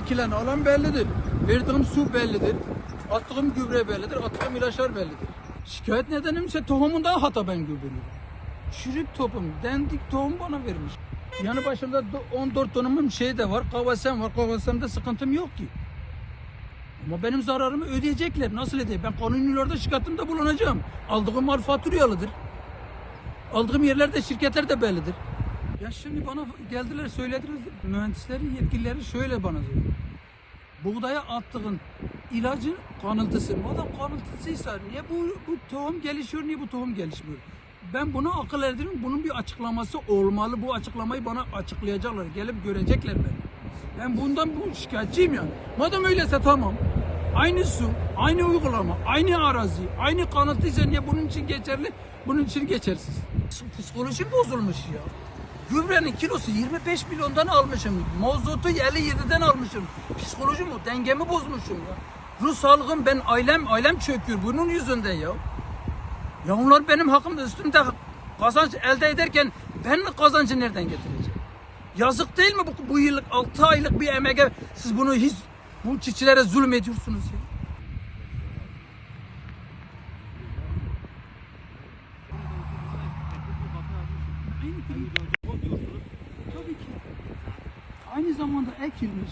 ekilen alan bellidir. Verdiğim su bellidir. Attığım gübre bellidir. Attığım ilaçlar bellidir. Şikayet nedenim ise tohumunda hata ben gübreliyorum. Çürük tohum, dendik tohum bana vermiş. Yanı başımda do- 14 tonumum şey de var, kavasem var. Kavasemde sıkıntım yok ki. Ama benim zararımı ödeyecekler. Nasıl ödeyecek? Ben kanuni yollarda şikayetimde bulunacağım. Aldığım mal faturalıdır. Aldığım yerlerde şirketler de bellidir. Ya şimdi bana geldiler söylediler mühendisleri yetkilileri şöyle bana söylüyor. Buğdaya attığın ilacın kanıltısı. Madem kanıltısıysa niye bu, bu tohum gelişiyor niye bu tohum gelişmiyor? Ben buna akıl erdirim. Bunun bir açıklaması olmalı. Bu açıklamayı bana açıklayacaklar. Gelip görecekler beni. Ben bundan bu şikayetçiyim yani. Madem öyleyse tamam. Aynı su, aynı uygulama, aynı arazi, aynı kanıtıysa niye bunun için geçerli, bunun için geçersiz? Psikolojim bozulmuş ya. Gübrenin kilosu 25 milyondan almışım. Mozotu 57'den almışım. Psikolojim o. Dengemi bozmuşum ya. Ruh sağlığım ben ailem ailem çöküyor bunun yüzünden ya. Ya onlar benim hakkımda üstümde kazanç elde ederken ben kazancı nereden getireceğim? Yazık değil mi bu, bu yıllık 6 aylık bir emeğe siz bunu hiç bu çiftçilere zulüm ediyorsunuz ya. Aynı, tabii ki. Aynı zamanda ekilmiş.